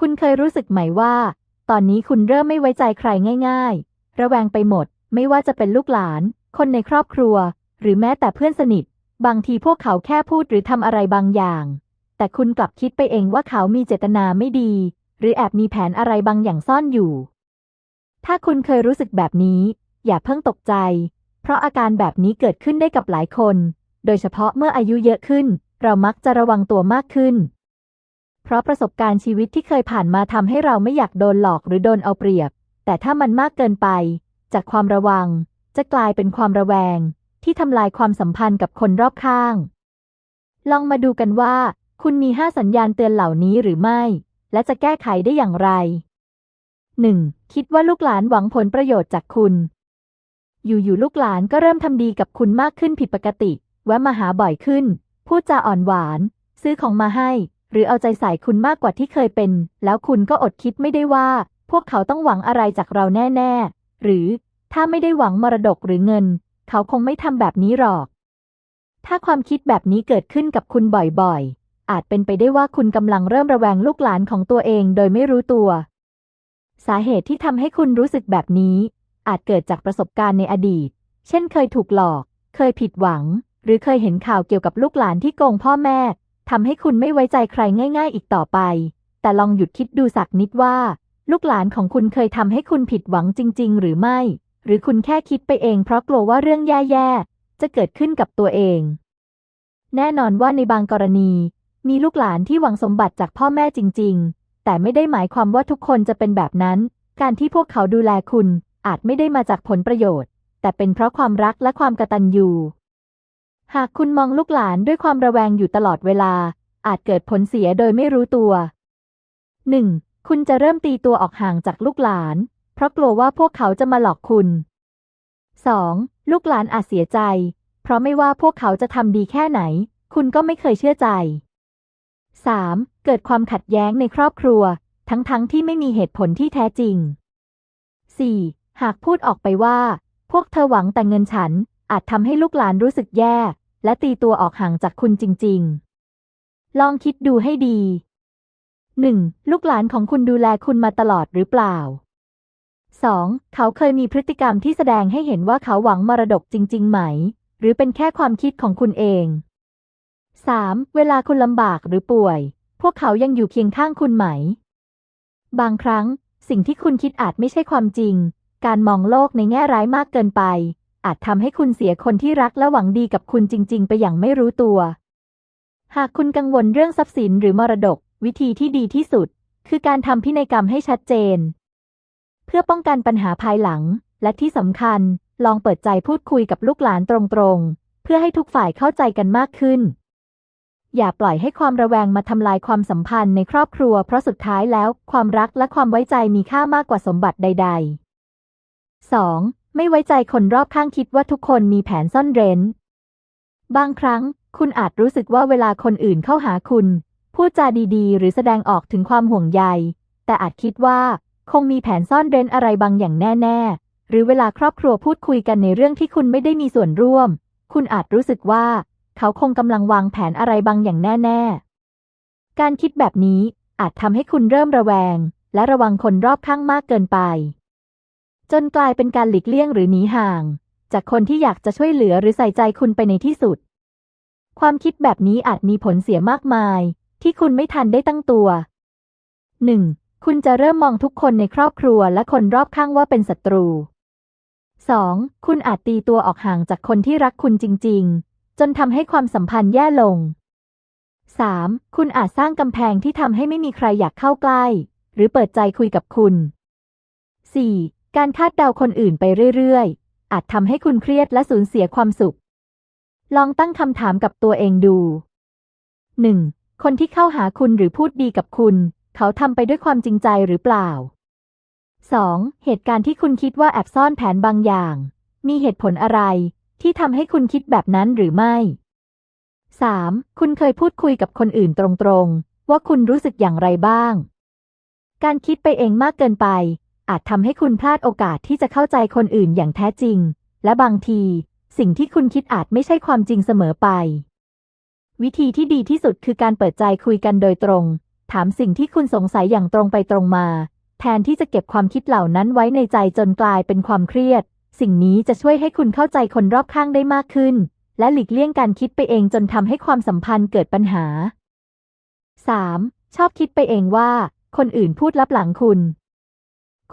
คุณเคยรู้สึกไหมว่า ตอนนี้คุณเริ่มไม่ไว้ใจใครง่าย ๆ ระแวงไปหมด ไม่ว่าจะเป็นลูกหลาน คนในครอบครัว หรือแม้แต่เพื่อนสนิท บางทีพวกเขาแค่พูดหรือทำอะไรบางอย่าง แต่คุณกลับคิดไปเองว่าเขามีเจตนาไม่ดี หรือแอบมีแผนอะไรบางอย่างซ่อนอยู่ ถ้าคุณเคยรู้สึกแบบนี้ อย่าเพิ่งตกใจ เพราะอาการแบบนี้เกิดขึ้นได้กับหลายคน โดยเฉพาะเมื่ออายุเยอะขึ้น เรามักจะระวังตัวมากขึ้น เพราะประสบการณ์ชีวิตที่เคยผ่านมาทำให้เราไม่อยากโดนหลอกหรือโดนเอาเปรียบ แต่ถ้ามันมากเกินไป จากความระวัง จะกลายเป็นความระแวง ที่ทำลายความสัมพันธ์กับคนรอบข้าง ลองมาดูกันว่า คุณมีห้าสัญญาณเตือนเหล่านี้หรือไม่ และจะแก้ไขได้อย่างไร 1. คิดว่าลูกหลานหวังผลประโยชน์จากคุณ อยู่ๆลูกหลานก็เริ่มทำดีกับคุณมากขึ้นผิดปกติ แวะมาหาบ่อยขึ้น พูดจาอ่อนหวาน ซื้อของมาให้ หรือเอาใจใส่คุณมากกว่าที่เคยเป็น แล้วคุณก็อดคิดไม่ได้ว่า พวกเขาต้องหวังอะไรจากเราแน่ ๆ หรือถ้าไม่ได้หวังมรดกหรือเงิน เขาคงไม่ทำแบบนี้หรอก ถ้าความคิดแบบนี้เกิดขึ้นกับคุณบ่อยๆ อาจเป็นไปได้ว่าคุณกำลังเริ่มระแวงลูกหลานของตัวเองโดยไม่รู้ตัว สาเหตุที่ทำให้คุณรู้สึกแบบนี้ อาจเกิดจากประสบการณ์ในอดีต เช่นเคยถูกหลอก เคยผิดหวัง หรือเคยเห็นข่าวเกี่ยวกับลูกหลานที่โกงพ่อแม่ ทำให้คุณไม่ไว้ใจใครง่าย ๆ อีกต่อไป แต่ลองหยุดคิดดูสักนิดว่า ลูกหลานของคุณเคยทำให้คุณผิดหวังจริง ๆ หรือไม่ หรือคุณแค่คิดไปเองเพราะกลัวว่าเรื่องแย่ๆ จะเกิดขึ้นกับตัวเอง แน่นอนว่าในบางกรณี มีลูกหลานที่หวังสมบัติจากพ่อแม่จริง ๆ แต่ไม่ได้หมายความว่าทุกคนจะเป็นแบบนั้น การที่พวกเขาดูแลคุณอาจไม่ได้มาจากผลประโยชน์ แต่เป็นเพราะความรักและความกตัญญู หากคุณมองลูกหลานด้วยความระแวงอยู่ตลอดเวลา อาจเกิดผลเสียโดยไม่รู้ตัว 1. คุณจะเริ่มตีตัวออกห่างจากลูกหลาน เพราะกลัวว่าพวกเขาจะมาหลอกคุณ 2. ลูกหลานอาจเสียใจ เพราะไม่ว่าพวกเขาจะทำดีแค่ไหน คุณก็ไม่เคยเชื่อใจ 3. เกิดความขัดแย้งในครอบครัว ทั้งๆทที่ไม่มีเหตุผลที่แท้จริง 4. หากพูดออกไปว่า พวกเธอหวังแต่เงินฉัน อาจทำให้ลูกหลานรู้สึกแย่ และตีตัวออกห่างจากคุณจริง ๆ ลองคิดดูให้ดี 1. ลูกหลานของคุณดูแลคุณมาตลอดหรือเปล่า 2. เขาเคยมีพฤติกรรมที่แสดงให้เห็นว่าเขาหวังมรดกจริง ๆ ไหม หรือเป็นแค่ความคิดของคุณเอง 3. เวลาคุณลำบากหรือป่วย พวกเขายังอยู่เคียงข้างคุณไหม บางครั้ง สิ่งที่คุณคิดอาจไม่ใช่ความจริง การมองโลกในแง่ร้ายมากเกินไป อาจทำให้คุณเสียคนที่รักและหวังดีกับคุณจริง ๆ ไปอย่างไม่รู้ตัว หากคุณกังวลเรื่องทรัพย์สินหรือมรดก วิธีที่ดีที่สุด คือการทำพินัยกรรมให้ชัดเจน เพื่อป้องกันปัญหาภายหลัง และที่สำคัญ ลองเปิดใจพูดคุยกับลูกหลานตรงๆ เพื่อให้ทุกฝ่ายเข้าใจกันมากขึ้น อย่าปล่อยให้ความระแวงมาทำลายความสัมพันธ์ในครอบครัว เพราะสุดท้ายแล้วความรักและความไว้ใจมีค่ามากกว่าสมบัติใด ๆ 2. ไม่ไว้ใจคนรอบข้างคิดว่าทุกคนมีแผนซ่อนเร้น บางครั้ง คุณอาจรู้สึกว่าเวลาคนอื่นเข้าหาคุณ พูดจาดีๆ หรือแสดงออกถึงความห่วงใย แต่อาจคิดว่า คงมีแผนซ่อนเร้นอะไรบางอย่างแน่ ๆ หรือเวลาครอบครัวพูดคุยกันในเรื่องที่คุณไม่ได้มีส่วนร่วม คุณอาจรู้สึกว่า เขาคงกำลังวางแผนอะไรบางอย่างแน่ๆ การคิดแบบนี้อาจทำให้คุณเริ่มระแวง และระวังคนรอบข้างมากเกินไป จนกลายเป็นการหลีกเลี่ยงหรือหนีห่าง จากคนที่อยากจะช่วยเหลือหรือใส่ใจคุณไปในที่สุด ความคิดแบบนี้อาจมีผลเสียมากมาย ที่คุณไม่ทันได้ตั้งตัว 1. คุณจะเริ่มมองทุกคนในครอบครัวและคนรอบข้างว่าเป็นศัตรู 2. คุณอาจตีตัวออกห่างจากคนที่รักคุณจริง ๆ จนทำให้ความสัมพันธ์แย่ลง 3. คุณอาจสร้างกำแพงที่ทำให้ไม่มีใครอยากเข้าใกล้ หรือเปิดใจคุยกับคุณ 4. การคาดเดาคนอื่นไปเรื่อยๆ อาจทำให้คุณเครียดและสูญเสียความสุข ลองตั้งคำถามกับตัวเองดู 1. คนที่เข้าหาคุณหรือพูดดีกับคุณ เขาทำไปด้วยความจริงใจหรือเปล่า 2. เหตุการณ์ที่คุณคิดว่าแอบซ่อนแผนบางอย่าง มีเหตุผลอะไร ที่ทำให้คุณคิดแบบนั้นหรือไม่ 3. คุณเคยพูดคุยกับคนอื่นตรงๆ ว่าคุณรู้สึกอย่างไรบ้าง การคิดไปเองมากเกินไป อาจทำให้คุณพลาดโอกาสที่จะเข้าใจคนอื่นอย่างแท้จริง และบางที สิ่งที่คุณคิดอาจไม่ใช่ความจริงเสมอไป วิธีที่ดีที่สุดคือการเปิดใจคุยกันโดยตรง ถามสิ่งที่คุณสงสัยอย่างตรงไปตรงมา แทนที่จะเก็บความคิดเหล่านั้นไว้ในใจจนกลายเป็นความเครียด สิ่งนี้จะช่วยให้คุณเข้าใจคนรอบข้างได้มากขึ้น และหลีกเลี่ยงการคิดไปเองจนทำให้ความสัมพันธ์เกิดปัญหา 3. ชอบคิดไปเองว่า คนอื่นพูดลับหลังคุณ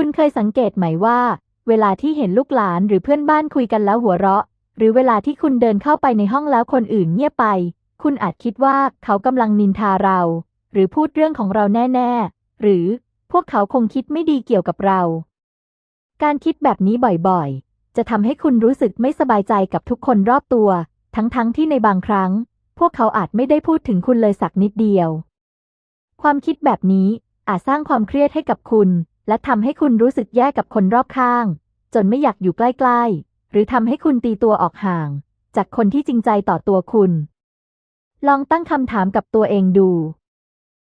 คุณเคยสังเกตไหมว่า เวลาที่เห็นลูกหลานหรือเพื่อนบ้านคุยกันแล้วหัวเราะ หรือเวลาที่คุณเดินเข้าไปในห้องแล้วคนอื่นเงียบไป คุณอาจคิดว่าเขากำลังนินทาเรา หรือพูดเรื่องของเราแน่ๆ หรือพวกเขาคงคิดไม่ดีเกี่ยวกับเรา การคิดแบบนี้บ่อยๆ จะทำให้คุณรู้สึกไม่สบายใจกับทุกคนรอบตัว ทั้งๆทที่ในบางครั้ง พวกเขาอาจไม่ได้พูดถึงคุณเลยสักนิดเดียว ความคิดแบบนี้อาจสร้างความเครียดให้กับคุณ และทำให้คุณรู้สึกแย่กับคนรอบข้าง จนไม่อยากอยู่ใกล้ ๆ หรือทำให้คุณตีตัวออกห่าง จากคนที่จริงใจต่อตัวคุณ ลองตั้งคำถามกับตัวเองดู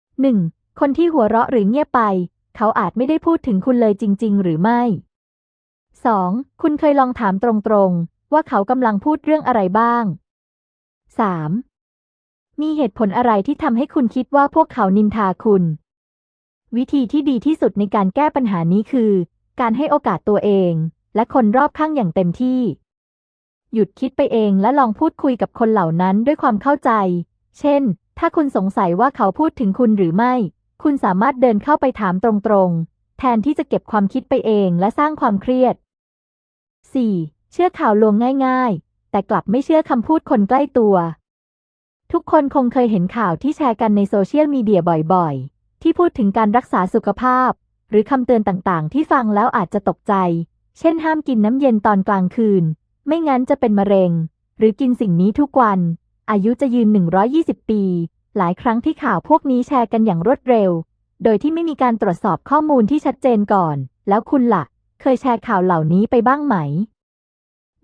1. คนที่หัวเราะหรือเงียบไป เขาอาจไม่ได้พูดถึงคุณเลยจริง ๆ หรือไม่ 2. คุณเคยลองถามตรงๆ ว่าเขากำลังพูดเรื่องอะไรบ้าง 3. มีเหตุผลอะไรที่ทำให้คุณคิดว่าพวกเขานินทาคุณ วิธีที่ดีที่สุดในการแก้ปัญหานี้คือ การให้โอกาสตัวเอง และคนรอบข้างอย่างเต็มที่ หยุดคิดไปเองและลองพูดคุยกับคนเหล่านั้นด้วยความเข้าใจ เช่น ถ้าคุณสงสัยว่าเขาพูดถึงคุณหรือไม่ คุณสามารถเดินเข้าไปถามตรงๆ แทนที่จะเก็บความคิดไปเองและสร้างความเครียด 4. เชื่อข่าวลวงง่ายๆ แต่กลับไม่เชื่อคำพูดคนใกล้ตัว ทุกคนคงเคยเห็นข่าวที่แชร์กันในโซเชียลมีเดียบ่อยๆ ที่พูดถึงการรักษาสุขภาพ หรือคำเตือนต่างๆ ที่ฟังแล้วอาจจะตกใจ เช่นห้ามกินน้ำเย็นตอนกลางคืน ไม่งั้นจะเป็นมะเร็ง หรือกินสิ่งนี้ทุกวัน อายุจะยืน 120 ปี หลายครั้งที่ข่าวพวกนี้แชร์กันอย่างรวดเร็ว โดยที่ไม่มีการตรวจสอบข้อมูลที่ชัดเจนก่อน แล้วคุณละ่ะ เคยแชร์ข่าวเหล่านี้ไปบ้างไหม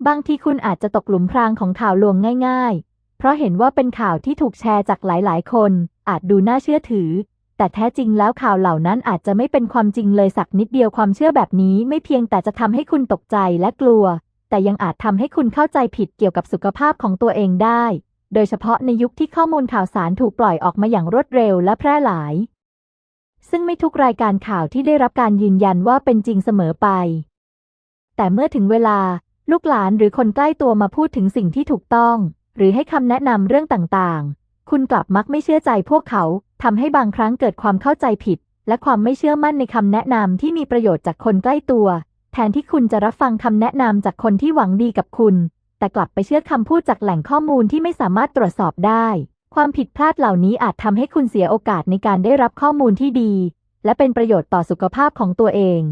บางทีคุณอาจจะตกหลุมพรางของข่าวลวงง่าย ๆ เพราะเห็นว่าเป็นข่าวที่ถูกแชร์จากหลายๆ คน อาจดูน่าเชื่อถือ แต่แท้จริงแล้วข่าวเหล่านั้นอาจจะไม่เป็นความจริงเลยสักนิดเดียวความเชื่อแบบนี้ไม่เพียงแต่จะทำให้คุณตกใจและกลัว แต่ยังอาจทำให้คุณเข้าใจผิดเกี่ยวกับสุขภาพของตัวเองได้ โดยเฉพาะในยุคที่ข้อมูลข่าวสารถูกปล่อยออกมาอย่างรวดเร็วและแพร่หลาย ซึ่งไม่ทุกรายการข่าวที่ได้รับการยืนยันว่าเป็นจริงเสมอไป แต่เมื่อถึงเวลาลูกหลานหรือคนใกล้ตัวมาพูดถึงสิ่งที่ถูกต้อง หรือให้คำแนะนำเรื่องต่างๆ คุณกลับมักไม่เชื่อใจพวกเขา ทำให้บางครั้งเกิดความเข้าใจผิด และความไม่เชื่อมั่นในคำแนะนำที่มีประโยชน์จากคนใกล้ตัว แทนที่คุณจะรับฟังคำแนะนำจากคนที่หวังดีกับคุณ แต่กลับไปเชื่อคำพูดจากแหล่งข้อมูลที่ไม่สามารถตรวจสอบได้ ความผิดพลาดเหล่านี้อาจทำให้คุณเสียโอกาสในการได้รับข้อมูลที่ดี และเป็นประโยชน์ต่อสุขภาพของตัวเอง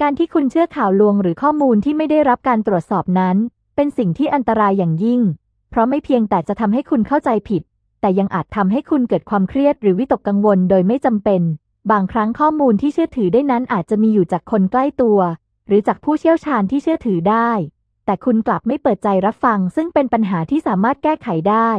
การที่คุณเชื่อข่าวลวงหรือข้อมูลที่ไม่ได้รับการตรวจสอบนั้น เป็นสิ่งที่อันตรายอย่างยิ่ง เพราะไม่เพียงแต่จะทำให้คุณเข้าใจผิด แต่ยังอาจทำให้คุณเกิดความเครียดหรือวิตกกังวลโดยไม่จำเป็น บางครั้งข้อมูลที่เชื่อถือได้นั้นอาจจะมีอยู่จากคนใกล้ตัว หรือจากผู้เชี่ยวชาญที่เชื่อถือได้ แต่คุณกลับไม่เปิดใจรับฟัง ซึ่งเป็นปัญหาที่สามารถแก้ไขได้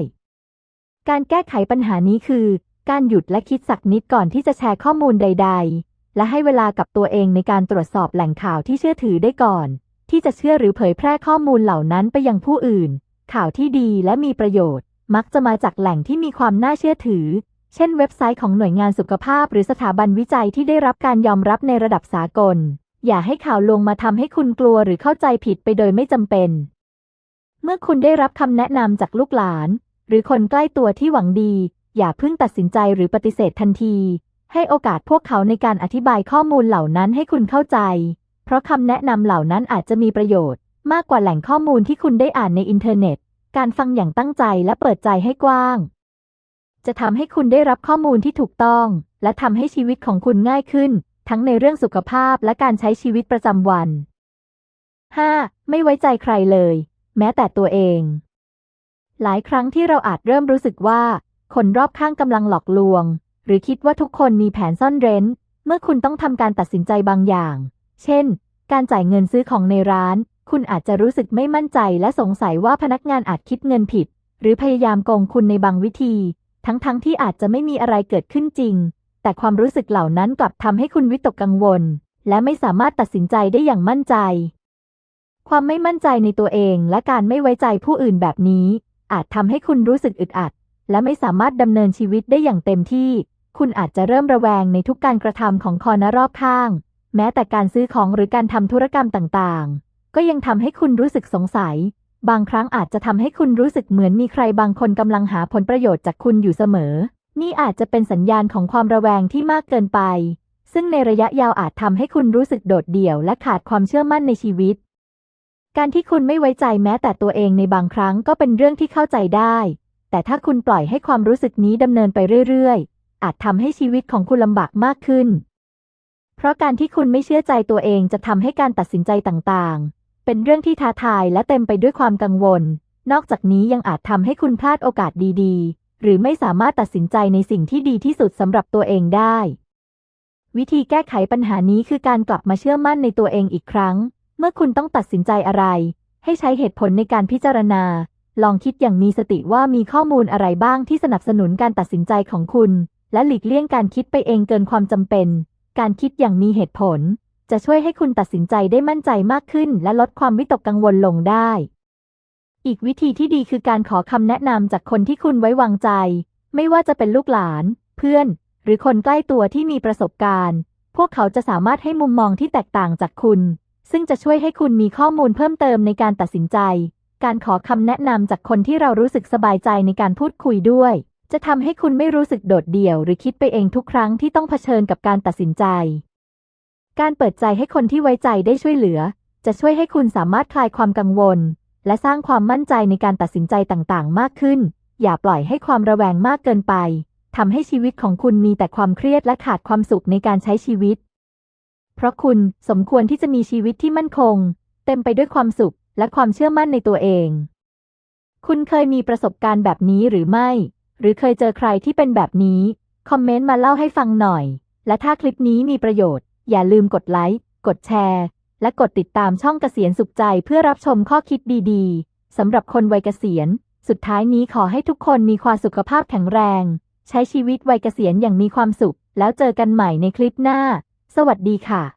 การแก้ไขปัญหานี้คือ การหยุดและคิดสักนิดก่อนที่จะแชร์ข้อมูลใด ๆ และให้เวลากับตัวเองในการตรวจสอบแหล่งข่าวที่เชื่อถือได้ก่อน ที่จะเชื่อหรือเผยแพร่ข้อมูลเหล่านั้นไปยังผู้อื่น ข่าวที่ดีและมีประโยชน์ มักจะมาจากแหล่งที่มีความน่าเชื่อถือ เช่นเว็บไซต์ของหน่วยงานสุขภาพ หรือสถาบันวิจัยที่ได้รับการยอมรับในระดับสากล อย่าให้ข่าวลวงมาทำให้คุณกลัวหรือเข้าใจผิดไปโดยไม่จำเป็น เมื่อคุณได้รับคำแนะนำจากลูกหลาน หรือคนใกล้ตัวที่หวังดี อย่าเพิ่งตัดสินใจหรือปฏิเสธทันที ให้โอกาสพวกเขาในการอธิบายข้อมูลเหล่านั้นให้คุณเข้าใจ เพราะคำแนะนำเหล่านั้นอาจจะมีประโยชน์ มากกว่าแหล่งข้อมูลที่คุณได้อ่านในอินเทอร์เน็ต การฟังอย่างตั้งใจและเปิดใจให้กว้าง จะทำให้คุณได้รับข้อมูลที่ถูกต้อง และทำให้ชีวิตของคุณง่ายขึ้น ทั้งในเรื่องสุขภาพและการใช้ชีวิตประจำวัน 5. ไม่ไว้ใจใครเลย แม้แต่ตัวเอง หลายครั้งที่เราอาจเริ่มรู้สึกว่า คนรอบข้างกำลังหลอกลวง หรือคิดว่าทุกคนมีแผนซ่อนเร้น เมื่อคุณต้องทำการตัดสินใจบางอย่าง เช่น การจ่ายเงินซื้อของในร้าน คุณอาจจะรู้สึกไม่มั่นใจและสงสัยว่าพนักงานอาจคิดเงินผิด หรือพยายามโกงคุณในบางวิธี ทั้งๆทที่อาจจะไม่มีอะไรเกิดขึ้นจริง แต่ความรู้สึกเหล่านั้นกลับทำให้คุณวิตกกังวล และไม่สามารถตัดสินใจได้อย่างมั่นใจ ความไม่มั่นใจในตัวเองและการไม่ไว้ใจผู้อื่นแบบนี้ อาจทำให้คุณรู้สึกอึดอัด และไม่สามารถดำเนินชีวิตได้อย่างเต็มที่ คุณอาจจะเริ่มระแวงในทุกการกระทำของคนรอบข้าง แม้แต่การซื้อของหรือการทำธุรกรรมต่างๆ ก็ยังทำให้คุณรู้สึกสงสัย บางครั้งอาจจะทำให้คุณรู้สึกเหมือนมีใครบางคนกำลังหาผลประโยชน์จากคุณอยู่เสมอ นี่อาจจะเป็นสัญญาณของความระแวงที่มากเกินไป ซึ่งในระยะยาวอาจทำให้คุณรู้สึกโดดเดี่ยวและขาดความเชื่อมั่นในชีวิต การที่คุณไม่ไว้ใจแม้แต่ตัวเองในบางครั้งก็เป็นเรื่องที่เข้าใจได้ แต่ถ้าคุณปล่อยให้ความรู้สึกนี้ดำเนินไปเรื่อยๆ อาจทำให้ชีวิตของคุณลำบากมากขึ้นเพราะการที่คุณไม่เชื่อใจตัวเองจะทำให้การตัดสินใจต่างๆ เป็นเรื่องที่ท้าทายและเต็มไปด้วยความกังวล นอกจากนี้ยังอาจทำให้คุณพลาดโอกาสดีๆ หรือไม่สามารถตัดสินใจในสิ่งที่ดีที่สุดสำหรับตัวเองได้ วิธีแก้ไขปัญหานี้คือการกลับมาเชื่อมั่นในตัวเองอีกครั้ง เมื่อคุณต้องตัดสินใจอะไร ให้ใช้เหตุผลในการพิจารณา ลองคิดอย่างมีสติว่ามีข้อมูลอะไรบ้างที่สนับสนุนการตัดสินใจของคุณ และหลีกเลี่ยงการคิดไปเองเกินความจำเป็น การคิดอย่างมีเหตุผล จะช่วยให้คุณตัดสินใจได้มั่นใจมากขึ้น และลดความวิตกกังวลลงได้ อีกวิธีที่ดีคือการขอคำแนะนำจากคนที่คุณไว้วางใจ ไม่ว่าจะเป็นลูกหลาน เพื่อน หรือคนใกล้ตัวที่มีประสบการณ์ พวกเขาจะสามารถให้มุมมองที่แตกต่างจากคุณ ซึ่งจะช่วยให้คุณมีข้อมูลเพิ่มเติมในการตัดสินใจ การขอคำแนะนำจากคนที่เรารู้สึกสบายใจในการพูดคุยด้วย จะทำให้คุณไม่รู้สึกโดดเดี่ยว หรือคิดไปเองทุกครั้งที่ต้องเผชิญกับการตัดสินใจ การเปิดใจให้คนที่ไว้ใจได้ช่วยเหลือ จะช่วยให้คุณสามารถคลายความกังวล และสร้างความมั่นใจในการตัดสินใจต่างๆ มากขึ้น อย่าปล่อยให้ความระแวงมากเกินไปทำให้ชีวิตของคุณมีแต่ความเครียดและขาดความสุขในการใช้ชีวิต เพราะคุณสมควรที่จะมีชีวิตที่มั่นคง เต็มไปด้วยความสุขและความเชื่อมั่นในตัวเอง คุณเคยมีประสบการณ์แบบนี้หรือไม่ หรือเคยเจอใครที่เป็นแบบนี้ คอมเมนต์มาเล่าให้ฟังหน่อย และถ้าคลิปนี้มีประโยชน์ อย่าลืมกดไลค์ กดแชร์ และกดติดตามช่องเกษียณสุขใจเพื่อรับชมข้อคิดดีๆสำหรับคนวัยเกษียณ สุดท้ายนี้ขอให้ทุกคนมีความสุขภาพแข็งแรง ใช้ชีวิตวัยเกษียณอย่างมีความสุข แล้วเจอกันใหม่ในคลิปหน้า สวัสดีค่ะ